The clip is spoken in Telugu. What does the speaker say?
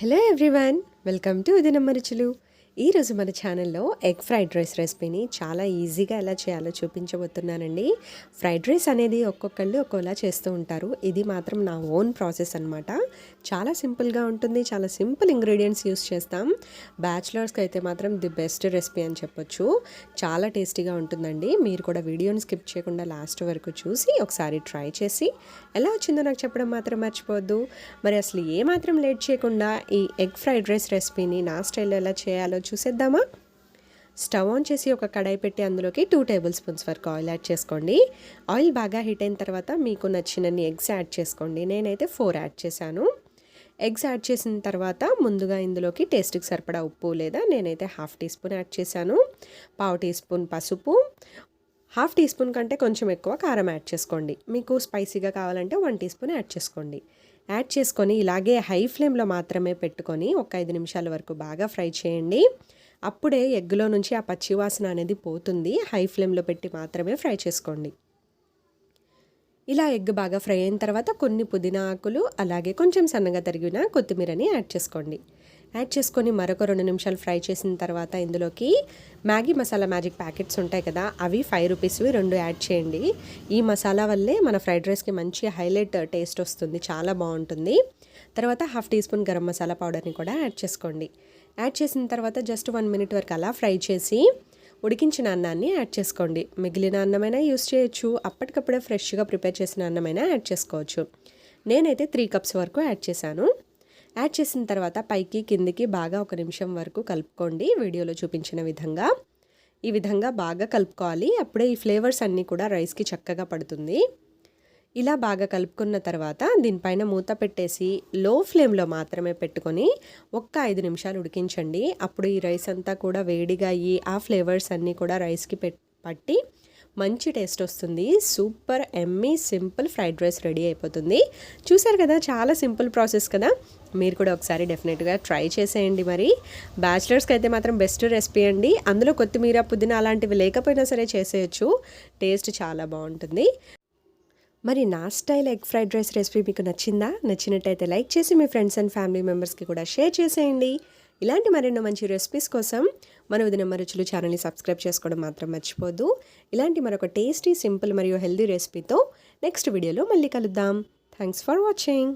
హలో ఎవ్రీవన్ వెల్కమ్ టు ఉదినమ్మ రుచులు ఈరోజు మన ఛానల్లో ఎగ్ ఫ్రైడ్ రైస్ రెసిపీని చాలా ఈజీగా ఎలా చేయాలో చూపించబోతున్నానండి. ఫ్రైడ్ రైస్ అనేది ఒక్కొక్కళ్ళు ఒక్కోలా చేస్తూ ఉంటారు. ఇది మాత్రం నా ఓన్ ప్రాసెస్ అనమాట చాలా సింపుల్గా ఉంటుంది. చాలా సింపుల్ ఇంగ్రీడియంట్స్ యూస్ చేస్తాం. బ్యాచిలర్స్కి అయితే మాత్రం ది బెస్ట్ రెసిపీ అని చెప్పొచ్చు. చాలా టేస్టీగా ఉంటుందండి. మీరు కూడా వీడియోని స్కిప్ చేయకుండా లాస్ట్ వరకు చూసి ఒకసారి ట్రై చేసి ఎలా వచ్చిందో నాకు చెప్పడం మాత్రం మర్చిపోవద్దు. మరి అసలు ఏ మాత్రం లేట్ చేయకుండా ఈ ఎగ్ ఫ్రైడ్ రైస్ రెసిపీని నా స్టైల్లో ఎలా చేయాలో చూసేద్దామా? స్టవ్ ఆన్ చేసి ఒక కడాయి పెట్టి అందులోకి టూ టేబుల్ స్పూన్స్ వరకు ఆయిల్ యాడ్ చేసుకోండి. ఆయిల్ బాగా హీట్ అయిన తర్వాత మీకు నచ్చినన్ని ఎగ్స్ యాడ్ చేసుకోండి. నేనైతే ఫోర్ యాడ్ చేశాను. ఎగ్స్ యాడ్ చేసిన తర్వాత ముందుగా ఇందులోకి టేస్ట్కి సరిపడా ఉప్పు లేదా నేనైతే హాఫ్ టీ స్పూన్ యాడ్ చేశాను. పావు టీ స్పూన్ పసుపు హాఫ్ టీ స్పూన్ కంటే కొంచెం ఎక్కువ కారం యాడ్ చేసుకోండి. మీకు స్పైసీగా కావాలంటే వన్ టీ స్పూన్ యాడ్ చేసుకోండి. యాడ్ చేసుకొని ఇలాగే హై ఫ్లేమ్లో మాత్రమే పెట్టుకొని ఒక ఐదు నిమిషాల వరకు బాగా ఫ్రై చేయండి. అప్పుడే ఎగ్గులో నుంచి ఆ పచ్చివాసన అనేది పోతుంది. హై ఫ్లేమ్లో పెట్టి మాత్రమే ఫ్రై చేసుకోండి. ఇలా ఎగ్ బాగా ఫ్రై అయిన తర్వాత కొన్ని పుదీనా ఆకులు అలాగే కొంచెం సన్నగా తరిగిన కొత్తిమీరని యాడ్ చేసుకోండి. యాడ్ చేసుకొని మరొక రెండు నిమిషాలు ఫ్రై చేసిన తర్వాత ఇందులోకి మ్యాగీ మసాలా మ్యాజిక్ ప్యాకెట్స్ ఉంటాయి కదా అవి ఫైవ్ రూపీస్వి రెండు యాడ్ చేయండి. ఈ మసాలా వల్లే మన ఫ్రైడ్ రైస్కి మంచి హైలైట్ టేస్ట్ వస్తుంది చాలా బాగుంటుంది. తర్వాత half teaspoon garam masala పౌడర్ని కూడా యాడ్ చేసుకోండి. యాడ్ చేసిన తర్వాత జస్ట్ వన్ మినిట్ వరకు అలా ఫ్రై చేసి ఉడికించిన అన్నాన్ని యాడ్ చేసుకోండి. మిగిలిన అన్నమైనా యూస్ చేయొచ్చు అప్పటికప్పుడే ఫ్రెష్గా ప్రిపేర్ చేసిన అన్నమైనా యాడ్ చేసుకోవచ్చు. నేనైతే త్రీ కప్స్ వరకు యాడ్ చేశాను. యాడ్ చేసిన తర్వాత పైకి కిందికి బాగా ఒక నిమిషం వరకు కలుపుకోండి. వీడియోలో చూపించిన విధంగా ఈ విధంగా బాగా కలుపుకోవాలి. అప్పుడే ఈ ఫ్లేవర్స్ అన్నీ కూడా రైస్కి చక్కగా పడుతుంది. ఇలా బాగా కలుపుకున్న తర్వాత దీనిపైన మూత పెట్టేసి లో ఫ్లేమ్లో మాత్రమే పెట్టుకొని ఒక్క ఐదు నిమిషాలు ఉడికించండి. అప్పుడు ఈ రైస్ అంతా కూడా వేడిగా అయ్యి ఆ ఫ్లేవర్స్ అన్నీ కూడా రైస్కి పట్టి మంచి టేస్ట్ వస్తుంది. సూపర్ ఎమ్మీ సింపుల్ ఫ్రైడ్ రైస్ రెడీ అయిపోతుంది. చూసారు కదా చాలా సింపుల్ ప్రాసెస్ కదా? మీరు కూడా ఒకసారి డెఫినెట్గా ట్రై చేసేయండి మరి. బ్యాచిలర్స్కి అయితే మాత్రం బెస్ట్ రెసిపీ అండి. అందులో కొత్తిమీర పుదీనా అలాంటివి లేకపోయినా సరే చేసేయచ్చు. టేస్ట్ చాలా బాగుంటుంది. మరి నా style egg fried rice recipe మీకు నచ్చిందా? నచ్చినట్టయితే లైక్ చేసి మీ ఫ్రెండ్స్ అండ్ ఫ్యామిలీ మెంబర్స్కి కూడా షేర్ చేసేయండి. ఇలాంటి మరెన్నో మంచి రెసిపీస్ కోసం మన ఉదిన రుచులు ఛానల్ని సబ్స్క్రైబ్ చేసుకోవడం మాత్రం మర్చిపోద్దు. ఇలాంటి మరొక టేస్టీ సింపుల్ మరియు హెల్దీ రెసిపీతో నెక్స్ట్ వీడియోలో మళ్ళీ కలుద్దాం. Thanks for watching